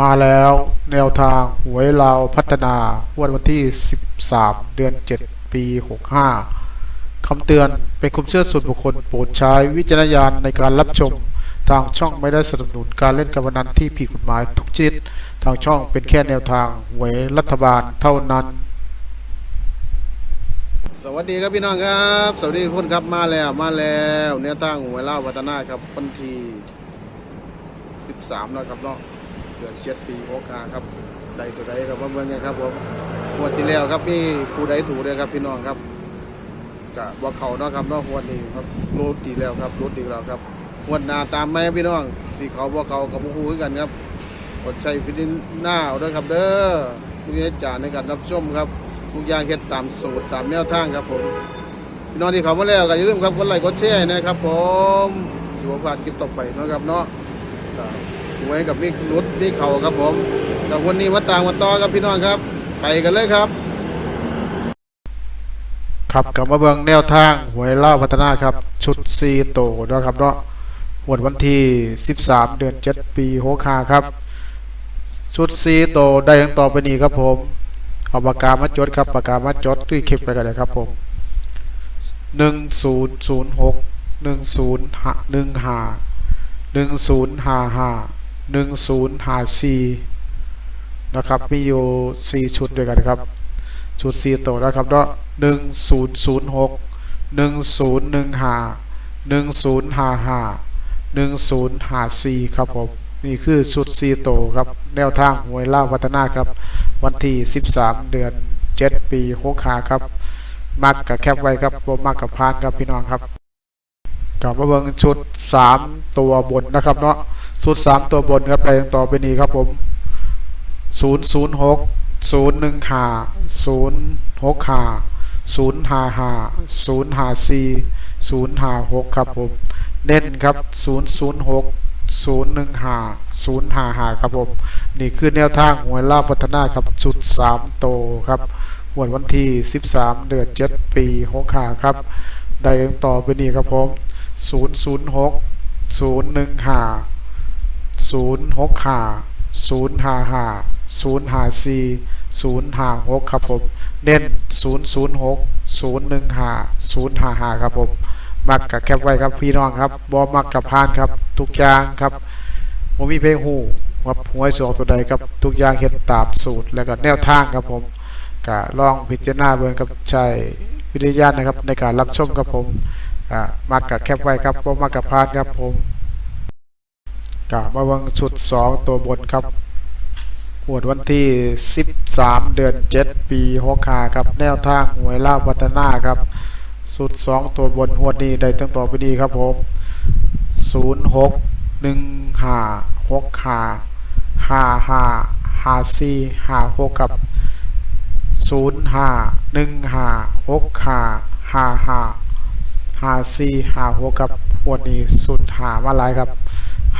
มาแล้วแนวทางหวยเราวพัฒนาวันวันที่ 13 เดือน 7 ปี 65 คำเตือนเป็นความเชื่อส่วนบุคคลโปรดใช้วิจารณญาณในการรับชม ทางช่องไม่ได้สนับสนุนการเล่นการพนันที่ผิดกฎหมายทุกชนิด ทางช่องเป็นแค่แนวทางหวยรัฐบาลเท่านั้น สวัสดีครับพี่น้องครับ สวัสดีทุกคนครับมาแล้วมาแล้วแนวตั้งหวยเล่าวัฒนาครับวันที่ 13แล้วครับเนาะ ดือน7ปีโอกาครับใดตัวใดครับว่าเมื่อไงครับผมงวดที่แล้วครับมีผู้ใดถูกเลยครับพี่น้องครับกะว่าเขาเนาะครับนาะงวันนี้ครับรถดีแล้วครับรถดีแล้วครับงวดนาตามไหมพี่น้องที่เขาว่าเขากับผู้คือกันครับกดใช้ฟิลินหน้าด้วยครับเด้อผู้นี้จาในการรับชมครับทุกอย่างเฮ็ดตามสูตรตามแนวทางครับผมพี่น้องที่เขามาแล้วก็อย่าลืมครับกดไลค์กดแชร์นะครับ ผมสิบพลาดคลิปต่อไปนะครับเนาะ หวยกับนี่รุดนี่เขาครับผมแต่วันนี้มาตามกันต่อครับพี่น้องครับ ไปกันเลยครับ ครับกลับมาเบิ่งแนวทางหวยเล่าวพัฒนาครับชุดซีโตนะครับเนาะหวดวันที่ 13 เดือน 7 ปี65คาครับชุดซีโตได้ทั้งต่อไปนี้ครับผมเอาปากกามาจดครับปากกามาจดด้วยคลิปไปกันเลยครับผม1006 1015 1055 1054นะครับ มีอยู่4ชุดด้วยกันครับ ชุด4ตัวนะครับเนาะ1006 1015 1055 1054ครับผม นี่คือชุด4ตัวครับ แนวทางหวยล่าวัฒนาครับ วันที่13เดือน7ปี6ขาครับ มักกับแคปไว้ครับบ่มักกับพานครับพี่น้องครับ กลับมาเบิ่งชุด 3 ตัวบนนะครับเนาะชุด 3 ตัวบนครับไปยังต่อไปนี้ครับผม006ศูนย์หกศูนย์หนึ่งห้าศูนย์หกห้าศูนย์ห้าห้าศูนย์ห้าสี่ศูนย์ห้าหกครับผม เน้นครับศูนย์ศูนย์หกศูนย์หนึ่งห้าศูนย์ห้าห้าครับผม นี่คือแนวทางหวยล่าพัฒนาครับจุดสามโตครับหวดวันที่สิบสามเดือนเจ็ดปีหกขาครับ ได้ต่อไปนี่ครับผม ศูนย์ศูนย์หกศูนย์หนึ่งห้าศูนย์หกห้าศูนย์ห้าห้าศูนย์ห้าสี่ศูนย์ห้าหกครับผมเน้นศูนย์ศูนย์หกศูนย์หนึ่งห้าศูนย์ห้าห้าครับผมมักกับแคปไว้ครับพี่น้องครับบอมักกับพานครับ ทุกอย่างครับผมมีเพลงหูว่าหวยสองตัวใดครับทุกอย่างเฮ็ดตามสูตรแล้วก็แนวทางครับผมก็ลองพิจารณาเบิ่งกับใช้วิทยานะครับในการรับชมครับผม มักกับแคปไว้ครับบ่มักกับพานครับผมก็มาเบิ่งชุดสองตัวบนครับหวดวันที่ 13 เดือน 7 ปี6ขาครับ แนวทางหวยลาบวัฒนาครับ สุด 2 ตัวบนหวดนี้ได้ตั้งต่อไปดีครับผม 0 6 1 5 6ขา5 5 5 4 5 6ครับ 0 5 1 5 6ขา5 5 5 4 5 6ครับวดนี้สุดหามาหลายครับ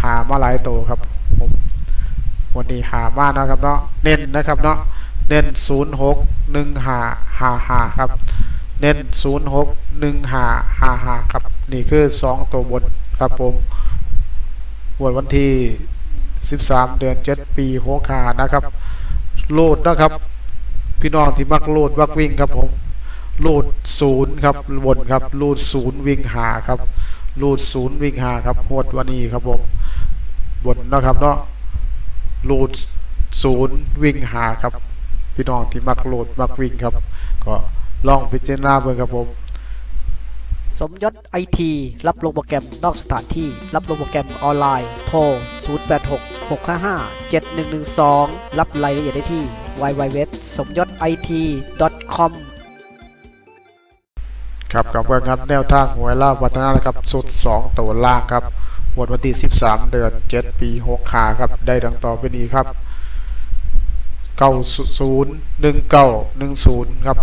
หามาหลายโตวครับผมวันนี้หามานะครับเนาะเน้นนะครับเนาะเน้นศูนย์หกหนึ่งหาหาหาครับ เน้นศูนย์หกหนึ่งหาหาหาครับ นี่คือสองตัวบนครับผมวันวันที่สิบสามเดือนเจ็ดปีหัวขานะครับ โลดนะครับ พี่น้องที่มักโลดมักวิ่งครับผม โลดศูนย์ครับบนครับโลดศูนย์วิ่งหาครับโลดศูนย์วิ่งหาครับหวดวันนี้ครับผมบนนะครับเนาะรูดศูนย์วิ่งหาครับ พี่น้องที่มักโหลดมักวิ่งครับ ก็ลองพิจารณาเบิ่งครับผมสมยศไอทีรับลงโปรแกรมนอกสถานที่ รับลงโปรแกรมออนไลน์ โทร 086 655 7112 รับรายละเอียดได้ที่ www สมยศ IT com ครับกับงครับแนวทางหวยลาบวัฒนานะครับสุด 2 ตัวล่างครับหมดวันที่ 13 เดือน 7 ปี6ขาครับ ได้ดังต่อไปนี้ครับ 90 19 10 ครับ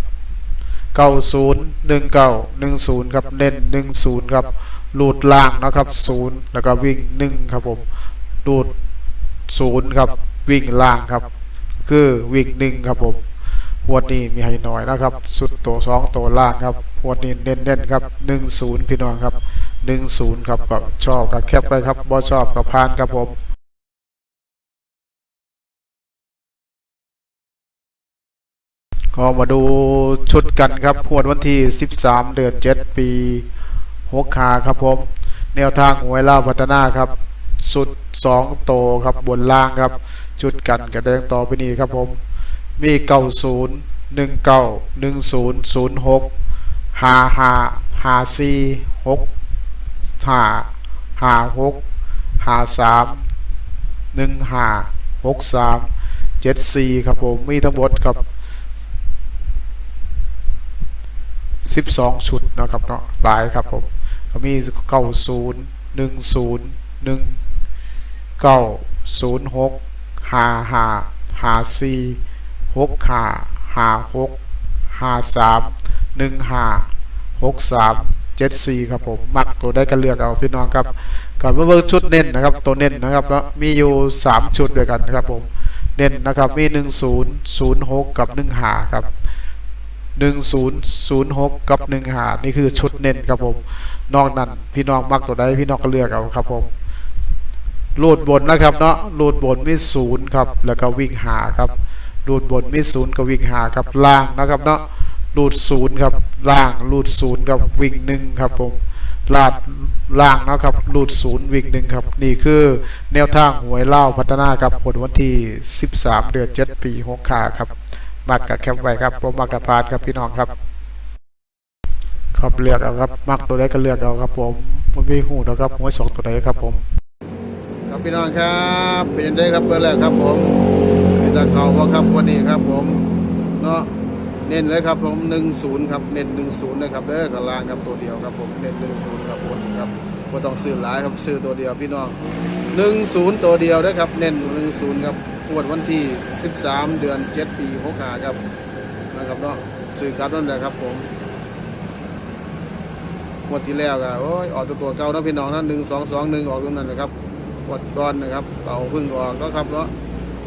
90 19 10 ครับ เน้น 10 ครับหลูดล่างนะครับ 0 แล้วก็วิ่ง 1 ครับผมหลูด0 ครับ วิ่งล่างครับ คือวิ่ง 1 ครับผม วดนี้มีให้น้อยนะครับ สุดโตสองโตล่างครับพวดนี้เน่นๆครับหนึ่งศูนย์พี่น้องครับหนึ่งศูนย์ครับก็ชอบกับแคบไปครับบอชอบกับพานครับผมก็มาดูชุดกันครับพวดวันที่ 13 เดือน 7 ปีหกขาครับผม แนวทางหวยล่าพัฒนาครับ สุด 2 โตครับบนล่างครับ ชุดกันกระแดงต่อไปนี้ครับผม มีเก้าศูนย์หนึ่งเก้าหนึ่งศูนย์ศูนย์หกห้าห้าห้าสี่หกห้าห้าหกห้าสามหนึ่งห้าหกสามเจ็ดสี่ครับผม มีทั้งหมดกับสิบสองชุดนะครับเนาะหลายครับผมก็มีเก้าศูนย์หนึ่งศูนย์หนึ่งเก้าศูนย์หกห้าห้าห้าสี่ 90 10 1 9 06 55 54 65 56 53 15 63 74ครับผม มักตัวได้ก็เลือกเอาพี่น้องครับก่อนมาเบิ่งชุดเน้นนะครับ ตัวเน้นนะครับเนาะมีอยู่3ชุดด้วยกันนะครับผม เน้นนะครับมี10 06กับ15ครับ1006กับ15นี่คือชุดเน้นครับผม นอกนั้นพี่น้องมักตัวใดพี่น้องก็เลือกเอาครับผมรูดบนนะครับเนาะรูดบนมีศูนย์ครับ แล้วก็วิ่งหาครับ รูดบนมีศูนย์ก็วิ่งหาครับล่างนะครับเนาะรูดศูนย์ครับล่างรูดศูนย์ครับวิ่งหนึ่งครับผมลาดล่างนะครับรูดศูนย์วิ่งหนึ่งครับ นี่คือแนวทางหวยเล่าพัฒนาครับผลวันที่ 13 เดือน7ปี6ขาครับมักกับแคปไว้ครับผมมักกับพานครับพี่น้องครับครับเลือกเอาครับมักตัวใดก็เลือกเอาครับผมมันมีหูนะครับหวสองตัวใดครับผม ครับพี่น้องครับเป็นยังไงครับเบอร์แรกครับผม เป็นตาเขาบ่ครับวันนี้ครับผมเนาะเน้นเลยครับผม10ครับเน้น10นย์นะครับเด้อกลางครับตัวเดียวครับผมเน้น10ครับผมครับบ่ต้องซื้อหลายครับซื้อตัวเดียวพี่น้อง10ตัวเดียวนะครับเน้น10ครับงวดวันที่ 13 เดือน 7 ปี65ครับนะครับเนาะซื้อการนั่นแหละครับผมงวดที่แล้วก็โอ้ยออกตัวตัวเก่านะพี่น้องนะหนึ่งสองสองหนึ่งออกตรงนั้นนะครับงวดก่อนนะครับเก่าพึ่งออกก็ครับเนาะ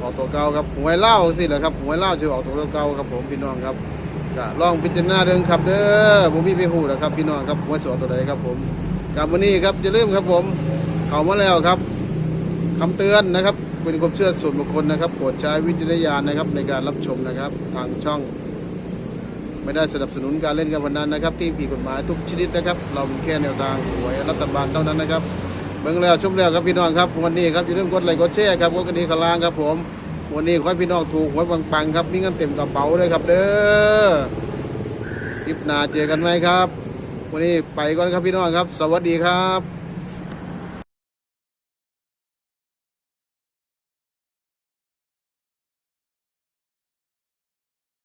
ออกตัวเก่าครับหวยเล่าสิแหละครับหวยเล่าชื่อออกตัวเก่าครับผมพี่น้องครับก็ลองพิจารณาเดิงครับเด้อผมมีไปหูนะครับ พี่น้องครับหวยสอตัวใดครับผมกับวันนี้ครับจะเริ่มครับผมเข้ามาแล้วครับคำเตือนนะครับเป็นความเชื่อส่วนบุคคลนะครับโปรดใช้วิจารณญาณนะครับในการรับชมนะครับ ทางช่อง ไม่ได้สนับสนุนการเล่นการพนันนะครับ ที่ผิดกฎหมายทุกชนิดนะครับ เรามีแค่แนวทางหวยรัฐบาลเท่านั้นนะครับ เบิ่งแล้วชมแล้วครับพี่น้องครับวันนี้ครับอย่าลืมกดไลค์กดแชร์ครับกดกระดิ่งกระลางครับผม วันนี้ขอให้พี่น้องถูกหวยปังๆครับมีเงินเต็มกระเป๋าเลยครับเด้อคลิปหน้าเจอกันไหมครับ วันนี้ไปก่อนครับพี่น้องครับ สวัสดีครับ